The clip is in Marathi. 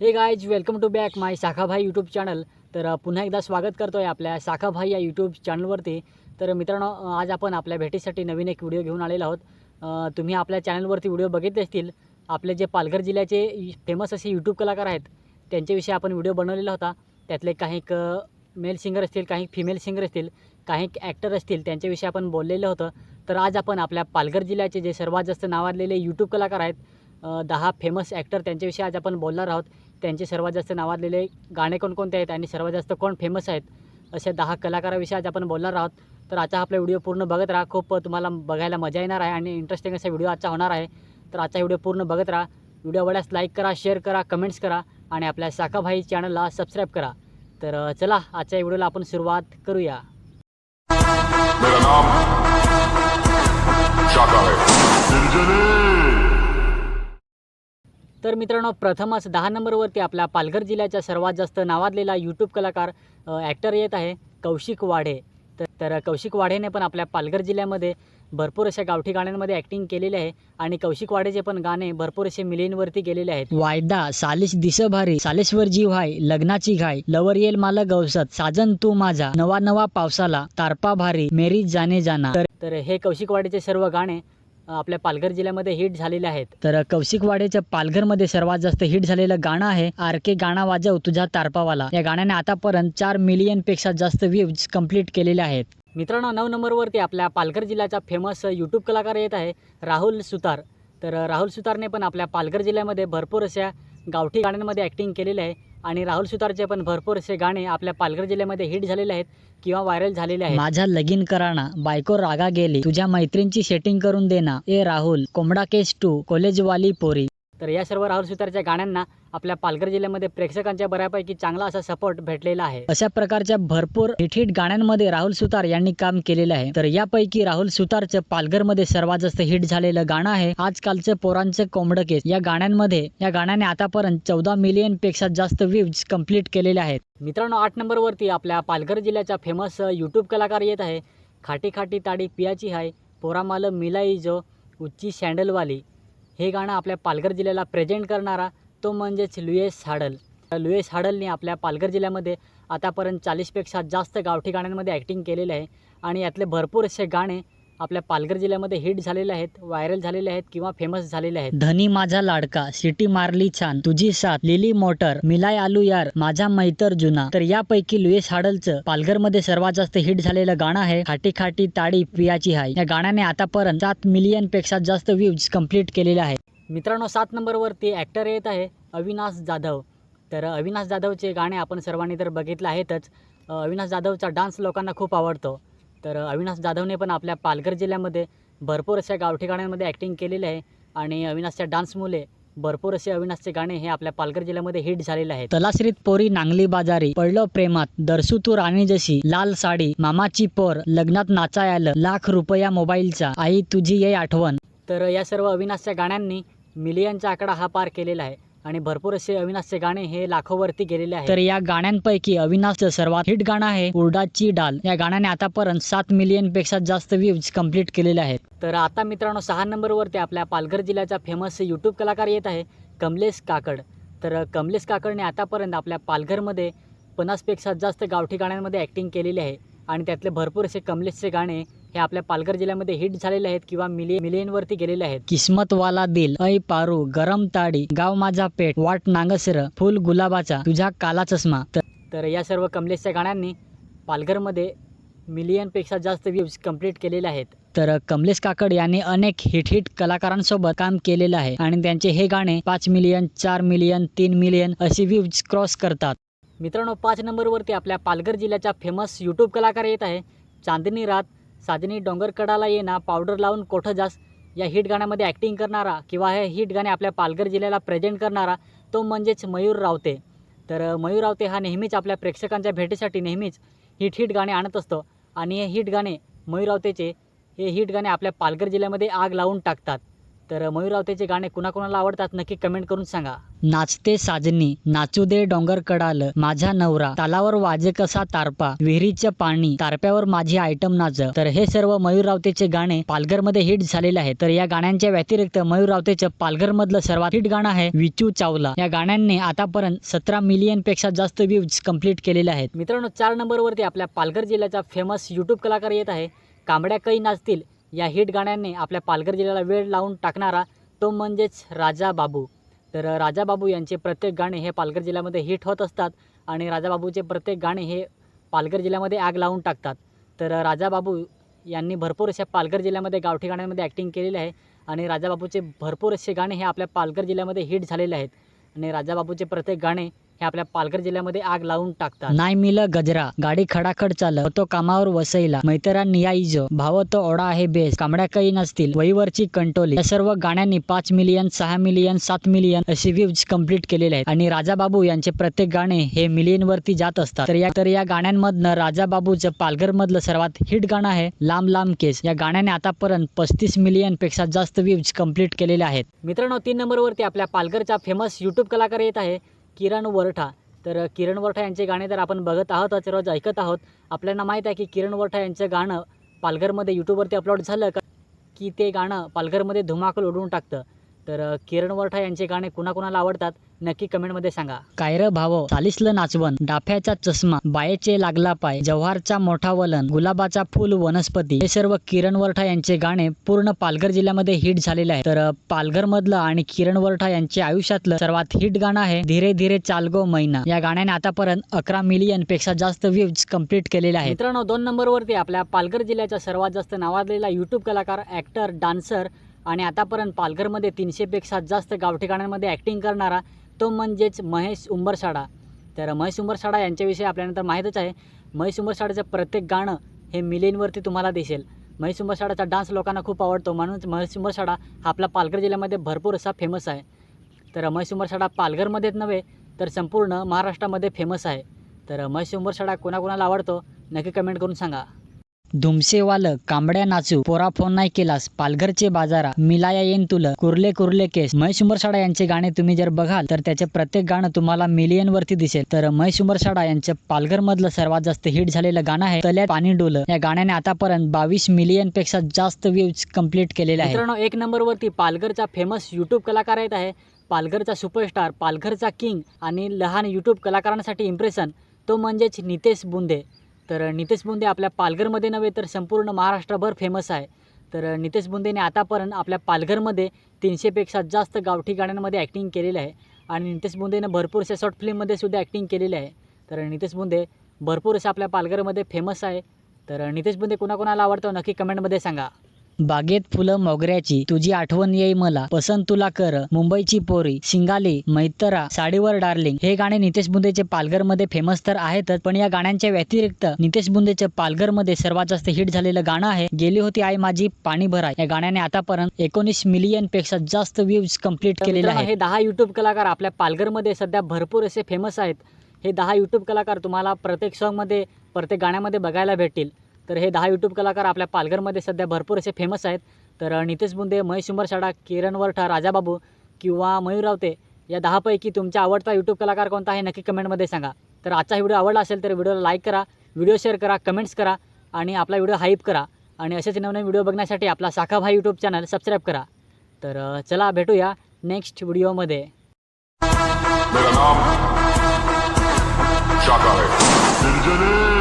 Hey guys welcome to back my Sakhabhai YouTube channel तर पुन्हा एकदा स्वागत करतो आहे आपल्या साखाभाई या यूट्यूब चॅनलवरती तर मित्रांनो आज आपण आपल्या भेटीसाठी नवीन एक व्हिडिओ घेऊन आलेलो आहोत. तुम्ही आपल्या चॅनलवरती व्हिडिओ बघितले असतील. आपले जे पालघर जिल्ह्याचे फेमस असे यूट्यूब कलाकार आहेत त्यांच्याविषयी आपण व्हिडिओ बनवलेला होता. त्यातले काही मेल सिंगर असतील काही फिमेल सिंगर असतील काही ॲक्टर असतील त्यांच्याविषयी आपण बोललेलं होतं. तर आज आपण आपल्या पालघर जिल्ह्याचे जे सर्वात जास्त नावाजलेले यूट्यूब कलाकार आहेत दहा फेमस ॲक्टर त्यांच्याविषयी आज आपण बोलणार आहोत. त्यांचे सर्वात जास्त नावाजलेले गाणे कोणकोणते आहेत आणि सर्वात जास्त कोण फेमस आहेत अशा दहा कलाकाराविषयी आज आपण बोलणार आहोत. तर आजचा आपला व्हिडिओ पूर्ण बघत राहा. खूप तुम्हाला बघायला मजा येणार आहे आणि इंटरेस्टिंग असा व्हिडिओ आजचा होणार आहे. तर आजचा व्हिडिओ पूर्ण बघत राहा. व्हिडिओ आवडल्यास लाईक करा शेअर करा कमेंट्स करा आणि आपल्या साखाभाई चॅनलला सबस्क्राईब करा. तर चला आजच्या व्हिडिओला आपण सुरुवात करूया. मेरा नाम तर मित्रांनो प्रथमच दहा नंबरवरती आपल्या पालघर जिल्ह्याच्या सर्वात जास्त नावाजलेला यूट्यूब कलाकार ॲक्टर येत आहे कौशिक वाढे. तर तर कौशिक वाढेने पण आपल्या पालघर जिल्ह्यामध्ये भरपूर अशा गावठी गाण्यांमध्ये ॲक्टिंग केलेली आहे आणि कौशिक वाढेचे पण गाणे भरपूर असे मिलियनवरती गेलेले आहेत. वायदा सालिश दिस भारी सालेश्वर जीव हाय लग्नाची घाय लवर येल माला गवसत साजन तू माझा नवा नवा पावसाला तारपा भारी मेरी जाने जाना. तर तर हे कौशिक वाडेचे सर्व गाणे आपल्या पालघर जिल्ह्यामध्ये हिट झालेले आहेत. तर कौशिक वाडेच्या पालघरमध्ये सर्वात जास्त हिट झालेलं गाणं आहे आर के गाणा वाजव तुझा तारपावाला. या गाण्याने आतापर्यंत चार मिलियनपेक्षा जास्त व्ह्यूज कंप्लीट केलेले आहेत. मित्रांनो नऊ नंबरवरती आपल्या पालघर जिल्ह्याचा फेमस यूट्यूब कलाकार येत आहे राहुल सुतार. तर राहुल सुतारने पण आपल्या पालघर जिल्ह्यामध्ये भरपूर अशा गावठी गाण्यांमध्ये ॲक्टिंग केलेली आहे. आणि राहुल सुतारचे पण भरपूर असे गाणे आपल्या पालघर जिल्ह्यामध्ये हिट झालेले आहेत किंवा व्हायरल झालेले आहेत. माझा लगीन कराना बायको रागा गेली तुझ्या मैत्रींची सेटिंग करून देना ए राहुल कोंबडा केस टू कॉलेजवाली पोरी. तर या सर्व राहुल सुतारच्या गाण्यांना आपल्या पालघर जिल्ह्यामध्ये प्रेक्षकांच्या बऱ्यापैकी चांगला असा सपोर्ट भेटलेला आहे. अशा प्रकारच्या भरपूर हिट हिट गाण्यांमध्ये राहुल सुतार यांनी काम केलेलं आहे. तर यापैकी राहुल सुतारचं पालघरमध्ये सर्वात जास्त हिट झालेलं गाणं आहे आजकालचं पोरांचं कोंबडं केस. या गाण्यांमध्ये या गाण्याने आतापर्यंत चौदा मिलियनपेक्षा जास्त व्ह्यूज कंप्लीट केलेले आहेत. मित्रांनो आठ नंबरवरती आपल्या पालघर जिल्ह्याचा फेमस यूट्यूब कलाकार येत आहे. खाटी खाटी ताडी पियाची हाय पोरामाल मिलाई जो उच्ची सँडलवाली हे गाणं आपल्या पालघर जिल्ह्याला प्रेझेंट करणारा तो म्हणजेच लुएस हाडल. लुएस हाडलने आपल्या पालघर जिल्ह्यामध्ये आतापर्यंत चाळीसपेक्षा जास्त गावठी गाण्यांमध्ये ॲक्टिंग केलेले आहे. आणि यातले भरपूर असे गाणे आपल्या पालघर जिल्ह्यामध्ये हिट झालेले आहेत व्हायरल झालेले आहेत किंवा फेमस झालेले आहेत. धनी माझा लाडका सिटी मारली छान तुझी साथ लिली मोटर मिलाय आलू यार माझा मैतर जुना. तर यापैकी लुएस हाडलचं पालघरमध्ये सर्वात जास्त हिट झालेलं गाणं आहे खाटी खाटी ताडी पियाची हाय. या गाण्याने आतापर्यंत सात मिलियनपेक्षा जास्त व्ह्यूज कंप्लीट केलेले आहेत. मित्रांनो सात नंबरवरती ॲक्टर येत आहे अविनाश जाधव. तर अविनाश जाधवचे गाणे आपण सर्वांनी तर बघितलं आहेतच. अविनाश जाधवचा डान्स लोकांना खूप आवडतो. तर अविनाश जाधवने पण आपल्या पालघर जिल्ह्यामध्ये भरपूर अशा गावठी गाण्यांमध्ये ॲक्टिंग केलेली आहे. आणि अविनाशच्या डान्समुळे भरपूर असे अविनाशचे गाणे हे आपल्या पालघर जिल्ह्यामध्ये हिट झालेले आहेत. तलाश्रीत पोरी नांगली बाजारी पडलो प्रेमात दर्शू तू राणी जशी लाल साडी मामाची पोर लग्नात नाचाय आलं लाख रुपया मोबाईलचा आई तुझी ये आठवण. तर या सर्व अविनाशच्या गाण्यांनी मिलियनचा आकडा हा पार केलेला आहे. आणि भरपूर असे अविनाशचे गाणे हे लाखोवरती गेलेले आहेत. तर या गाण्यांपैकी अविनाशचं सर्वात हिट गाणं आहे उर्डाची डाल. या गाण्याने आतापर्यंत सात मिलियनपेक्षा जास्त व्ह्यूज कंप्लीट केलेले आहेत. तर आता मित्रांनो सहा नंबरवरती आपल्या पालघर जिल्ह्याचा फेमस यूट्यूब कलाकार येत आहे कमलेश काकड. तर कमलेश काकडने आतापर्यंत आपल्या पालघरमध्ये पन्नासपेक्षा जास्त गावठी गाण्यांमध्ये ॲक्टिंग केलेली आहे. आणि त्यातले भरपूर असे कमलेशचे गाणे हे आपल्या पालघर जिल्ह्यामध्ये हिट झालेले आहेत किंवा मिलियन मिलियनवरती गेलेले आहेत. किस्मतवाला दिल ऐ पारू गरम ताडी गाव माझा पेट वाट नांगसर फुल गुलाबाचा तुझा काला चष्मा. तर तर या सर्व कमलेशच्या गाण्यांनी पालघरमध्ये मिलियनपेक्षा जास्त व्ह्यूज कंप्लीट केलेले आहेत. तर कमलेश काकड यांनी अनेक हिट हिट कलाकारांसोबत काम केलेलं आहे आणि त्यांचे हे गाणे पाच मिलियन चार मिलियन तीन मिलियन असे व्ह्यूज क्रॉस करतात. मित्रांनो पाच नंबरवरती आपल्या पालघर जिल्ह्याचा फेमस यूट्यूब कलाकार येत आहे चांदनी रात. साधनी डोंगरकडाला ये ना पावडर लावून कोठं जास? या हिट गाण्यामध्ये ॲक्टिंग करणारा किंवा हे हिट गाणे आपल्या पालघर जिल्ह्याला प्रेझेंट करणारा तो म्हणजेच मयूर रावते. तर मयूर रावते हा नेहमीच आपल्या प्रेक्षकांच्या भेटीसाठी नेहमीच हिट हिट गाणे आणत असतो. आणि हे हिट गाणे मयूर रावतेचे हे हिट गाणे आपल्या पालघर जिल्ह्यामध्ये आग लावून टाकतात. तर मयूर रावतेचे गाणे कुणाकुणाला आवडतात नक्की कमेंट करून सांगा. नाचते साजनी नाचू दे डोंगर कडाल माझा नवरा तालावर वाजे कसा तारपा विहिरीचं पाणी तारप्यावर माझी आयटम नाच तर हे सर्व मयूर रावतेचे गाणे पालघरमध्ये हिट झालेले आहे तर या गाण्यांच्या व्यतिरिक्त मयूर रावतेचं पालघर मधलं सर्वात हिट गाणं आहे विचू चावला. या गाण्यांनी आतापर्यंत सतरा मिलियनपेक्षा जास्त व्ह्यूज कंप्लीट केलेले आहेत. मित्रांनो चार नंबरवरती आपल्या पालघर जिल्ह्याचा फेमस युट्यूब कलाकार येत आहे. कांबड्या कै नाचतील. या हिट गाण्यांनी आपल्या पालघर जिल्ह्याला वेळ लावून टाकणारा तो म्हणजेच राजा बाबू. तर राजा बाबू यांचे प्रत्येक गाणे हे पालघर जिल्ह्यामध्ये हिट होत असतात आणि राजा बाबूचे प्रत्येक गाणे हे पालघर जिल्ह्यामध्ये आग लावून टाकतात. तर राजा बाबू यांनी भरपूर अशा पालघर जिल्ह्यामध्ये गावठी गाण्यांमध्ये ॲक्टिंग केलेली आहे आणि राजा बाबूचे भरपूर असे गाणे हे आपल्या पालघर जिल्ह्यामध्ये हिट झालेले आहेत. आणि राजा बाबूचे प्रत्येक गाणे हे आपल्या पालघर जिल्ह्यामध्ये आग लावून टाकतात. नाही मिल गजरा. गाडी खडाखड चाल तो कामावर वसईला. मैतरा नियाईजो भाव तो ओढा आहे बेस. कांबड्या काही नसतील. वहीवरची कंटोली. या सर्व गाण्यांनी पाच मिलियन सहा मिलियन सात मिलियन असे व्ह्यूज कंप्लीट केलेले आहेत. आणि राजा बाबू यांचे प्रत्येक गाणे हे मिलियन वरती जात असतात. तर या तर या गाण्यांमधनं राजा बाबूचं पालघर मधलं सर्वात हिट गाणं आहे लांब लांब केस. या गाण्याने आतापर्यंत पस्तीस मिलियनपेक्षा जास्त व्ह्यूज कंप्लीट केलेले आहेत. मित्रांनो तीन नंबरवरती आपल्या पालघरचा फेमस युट्यूब कलाकार येत आहे. किरण वरठा. तर किरण वरठा यांचे गाणे तर आपण बघत आहोतच रोज ऐकत आहोत. आपल्याला माहीत आहे की किरण वरठा यांचं गाणं पालघरमध्ये यूट्यूबवरती अपलोड झालं का? की ते गाणं पालघरमध्ये धुमाकूल उडवून टाकतं. तर किरण वरठा यांचे गाणे कुणाकुणाला आवडतात? नक्की कमेंटमध्ये सांगा. कायर भाव चालीसलं नाचवण डाफ्याचा चष्मा बायेचे लागला पाय जव्हारचा मोठा वलन गुलाबाचा फुल वनस्पती हे सर्व किरण वरठा यांचे गाणे पूर्ण पालघर जिल्ह्यामध्ये हिट झालेले आहे तर पालघर मधलं आणि किरण वरठा यांच्या आयुष्यातलं सर्वात हिट गाणं आहे धीरे धीरे चालगो मैना. या गाण्याने आतापर्यंत अकरा मिलियनपेक्षा जास्त व्ह्यूज कंप्लीट केलेले आहेत. मित्रांनो दोन नंबरवरती आपल्या पालघर जिल्ह्याचा सर्वात जास्त नावाजलेला युट्यूब कलाकार ऍक्टर डान्सर आणि आतापर्यंत पालघरमध्ये तीनशेपेक्षा जास्त गावठी गाण्यांमध्ये ॲक्टिंग करणारा तो म्हणजेच महेश उंबरसाडा. तर महेश उंबरसाडा यांच्याविषयी आपल्यानंतर माहीतच आहे. महेश उंबरसाडाचं प्रत्येक गाणं हे मिलेनवरती तुम्हाला दिसेल. महेश उंबरसाडाचा डान्स लोकांना खूप आवडतो. म्हणूनच महेश उंबरसाडा हा आपला पालघर जिल्ह्यामध्ये भरपूर असा फेमस आहे. तर महेश उंबरसाडा पालघरमध्येच नव्हे तर संपूर्ण महाराष्ट्रामध्ये फेमस आहे. तर महेश उंबरसाडा कोणाकोणाला आवडतो नक्की कमेंट करून सांगा. धुमसेवाल कांबड्या नाचू पोरा फोन नाही केलास पालघरचे बाजारा मिलाया येन तुला कुर्ले कुर्ले केस. महेश उमरसाडा यांचे गाणे तुम्ही जर बघाल तर त्याचे प्रत्येक गाणं तुम्हाला मिलियन वरती दिसेल. तर महेश उमरसाडा यांचं पालघर मधलं सर्वात जास्त हिट झालेलं गाणं आहे तल्यात पाणी डोलं. या गाण्याने आतापर्यंत बावीस मिलियनपेक्षा जास्त व्ह्यूज कंप्लीट केलेले आहे मित्रांनो एक नंबर वरती पालघरचा फेमस युट्यूब कलाकार येत आहे. पालघरचा सुपरस्टार पालघरचा किंग आणि लहान यूट्यूब कलाकारांसाठी इम्प्रेशन तो म्हणजेच नितेश बुंदे. तर नितेश बुंदे आपल्या पालघरमध्ये नव्हे तर संपूर्ण महाराष्ट्रभर फेमस आहे. तर नितेश बुंदेने आतापर्यंत आपल्या पालघरमध्ये तीनशेपेक्षा जास्त गावठी गाण्यांमध्ये ॲक्टिंग केलेलं आहे. आणि नितेश बुंदेनं भरपूर अशा शॉर्ट फिल्ममध्ये सुद्धा ॲक्टिंग केलेली आहे. तर नितेश बुंदे भरपूर असं आपल्या पालघरमध्ये फेमस आहे. तर नितेश बुंदे कुणाकुणाला आवडतो? नक्की कमेंटमध्ये सांगा. बागेत फुलं मोगऱ्याची तुझी आठवण येई मला. पसंत तुला कर. मुंबईची पोरी शिंगाली मैतरा साडीवर डार्लिंग. हे गाणे नितेश बुंदेचे पालघरमध्ये फेमस तर आहेतच पण या गाण्यांच्या व्यतिरिक्त नितेश बुंदेचे पालघरमध्ये सर्वात जास्त हिट झालेलं गाणं आहे गेली होती आई माझी पाणी भरा या गाण्याने आतापर्यंत एकोणीस मिलियनपेक्षा जास्त व्ह्यूज कंप्लीट केलेले आहेत. हे दहा युट्यूब कलाकार आपल्या पालघरमध्ये सध्या भरपूर असे फेमस आहेत. हे दहा यूट्यूब कलाकार तुम्हाला प्रत्येक सॉन्गमध्ये प्रत्येक गाण्यामध्ये बघायला भेटतील. तर हे दहा यूट्यूब कलाकार आपल्या पालघरमध्ये सध्या भरपूर असे फेमस आहेत. तर नितेश बुंदे महेश उंबरसाडा किरण वरठा राजाबाबू किंवा मयूर रावते या दहापैकी तुमचा आवडता यूट्यूब कलाकार कोणता आहे नक्की कमेंटमध्ये सांगा. तर आजचा व्हिडिओ आवडला असेल तर व्हिडिओला लाईक करा व्हिडिओ शेअर करा कमेंट्स करा आणि आपला व्हिडिओ हाईप करा आणि असेच नवनवीन व्हिडिओ बघण्यासाठी आपला साखाभाई यूट्यूब चॅनल सबस्क्राईब करा. तर चला भेटूया नेक्स्ट व्हिडिओमध्ये मेरा नाम शाका है।